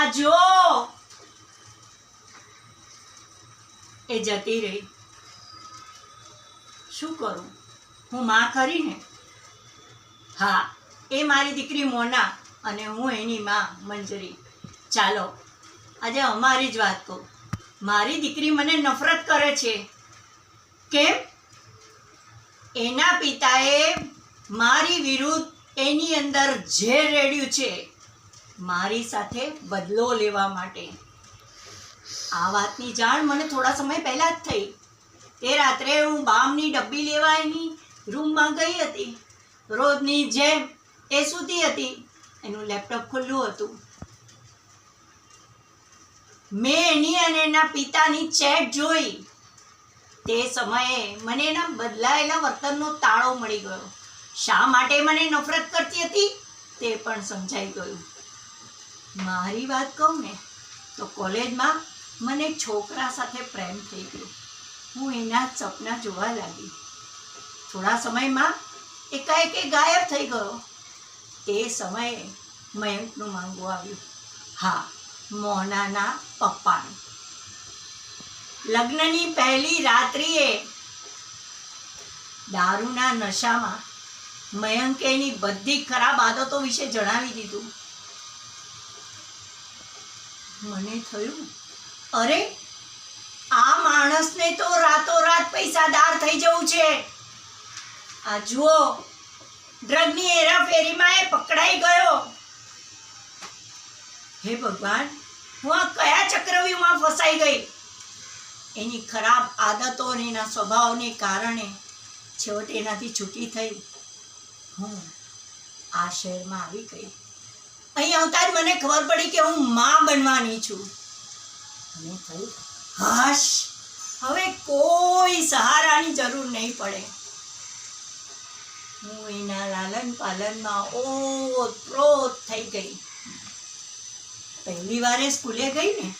આ જો એ જતી રહી. શું કરું? હું માં ખરીને? હા, એ મારી દીકરી મોના અને હું એની માં મંજરી. ચાલો, આજે અમારી જ વાત કહું. મારી દીકરી મને નફરત કરે છે. કેમ? એના પિતાએ મારી વિરુદ્ધ એની અંદર ઝેર રેડ્યું છે. મારી સાથે બદલો લેવા માટે. આ વાતની જાણ મને થોડા સમય પહેલાં જ થઈ. તે રાત્રે હું બામની ડબ્બી લેવા એની રૂમમાં ગઈ હતી. રોજની જેમ એ સૂતી હતી. એનું લેપટોપ ખુલ્લું હતું. મેં એની અને એના પિતાની ચેટ જોઈ. તે સમયે મને એના બદલાયેલા વર્તનનો તાળો મળી ગયો. શા માટે મને નફરત કરતી હતી તે પણ સમજાઈ ગયું. મારી વાત કહું ને, તો કોલેજમાં મને છોકરા સાથે પ્રેમ થઈ ગયો. હું એના સપના જોવા લાગી. થોડા સમયમાં એકાએક ગાયબ થઈ ગયો. તે સમયે મયંકનું માંગવું આવ્યું. હા, મોનાના પપ્પાનું. લગ્નની પહેલી રાત્રિએ દારૂના નશામાં મયંકે એની બધી ખરાબ આદતો વિશે જણાવી દીધું. મને થયું? અરે, આ માણસને તો રાતોરાત પૈસાદાર થઈ જવું છે. આ જુઓ, ડ્રગની હેરાફેરીમાં એ પકડાઈ ગયો. હે ભગવાન, હું આ કયા ચક્રવ્યૂહમાં ફસાઈ ગઈ? એની ખરાબ આદતો અને એના સ્વભાવને કારણે છેવટે એનાથી છૂટી થઈ હું આ શહેરમાં આવી ગઈ. અહીં આવતા જ મને ખબર પડી કે હું માં બનવાની છું. થયું? હાશ હવે કોઈ સહારાની જરૂર નહીં પડે. હું એના લાલન પાલનમાં ઓતપ્રોત થઈ ગઈ. પહેલી વારે સ્કૂલે ગઈ ને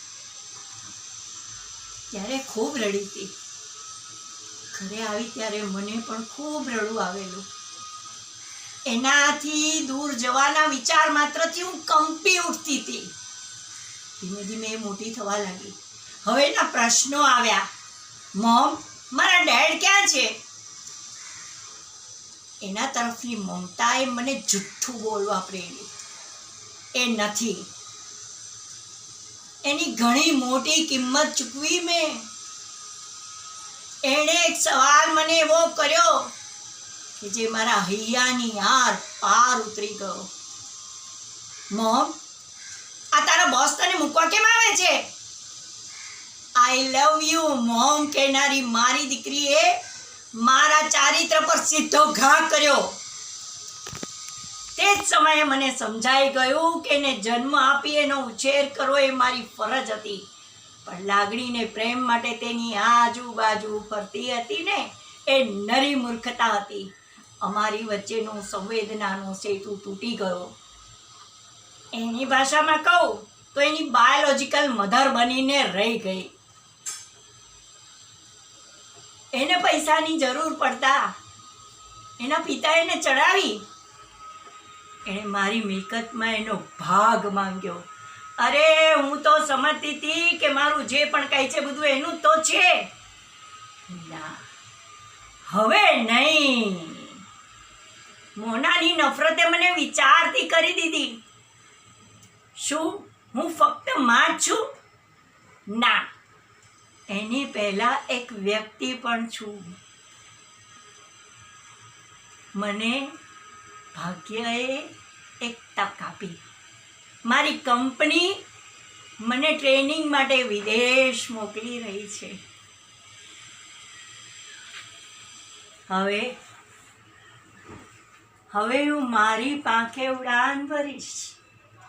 ત્યારે ખૂબ રડી હતી. ઘરે આવી ત્યારે મને પણ ખૂબ રડવું આવેલું. એનાથી દૂર જવાના વિચાર માત્રથી હું કંપી ઉઠતી હતી. ધીમે ધીમે એ મોટી થવા લાગી. હવે એના પ્રશ્નો આવ્યા. મોમ, મારા ડેડ ક્યાં છે? એના તરફની મમતાએ મને જુઠ્ઠું બોલવા પ્રેરી. એ નથી. એની ઘણી મોટી કિંમત ચૂકવી મેં. એણે એક સવાલ મને એવો કર્યો કે જે મારા હૈયાની આર પાર ઉતરી ગયો. મોમ આ તારા બોસ તને મૂકવા કેમ આવે છે? આઈ લવ યુ મોમ કહેનારી મારી દીકરીએ મારા ચારિત્ર પર સીધો ઘા કર્યો. તે જ સમયે મને સમજાઈ ગયું કે એને જન્મ આપી એનો ઉછેર કરવો એ મારી ફરજ હતી. પણ લાગણીને પ્રેમ માટે તેની આજુબાજુ ફરતી હતી ને, એ નરી મૂર્ખતા હતી. અમારી વચ્ચેનું સંવેદનાનો સેતુ તૂટી ગયો. એની ભાષામાં કહું તો એની બાયોલોજિકલ મધર બનીને રહી ગઈ. એને પૈસાની જરૂર પડતા એના પિતા એને ચડાવી. એણે મારી મિલકતમાં એનો ભાગ માંગ્યો. અરે, હું તો સમજતી હતી કે મારું જે પણ કાંઈ છે બધું એનું તો છે. ના, હવે નહીં. મોનાની નફરતે મને વિચારતી કરી દીધી. શું હું ફક્તમાં છું? ના. એની પહેલા એક વ્યક્તિ પણ છું. મને ભાગ્યએ એક તક આપી. મારી કંપની મને ટ્રેનિંગ માટે વિદેશ મોકલી રહી છે. હવે હવે હું મારી પાંખે ઉડાન ભરીશ.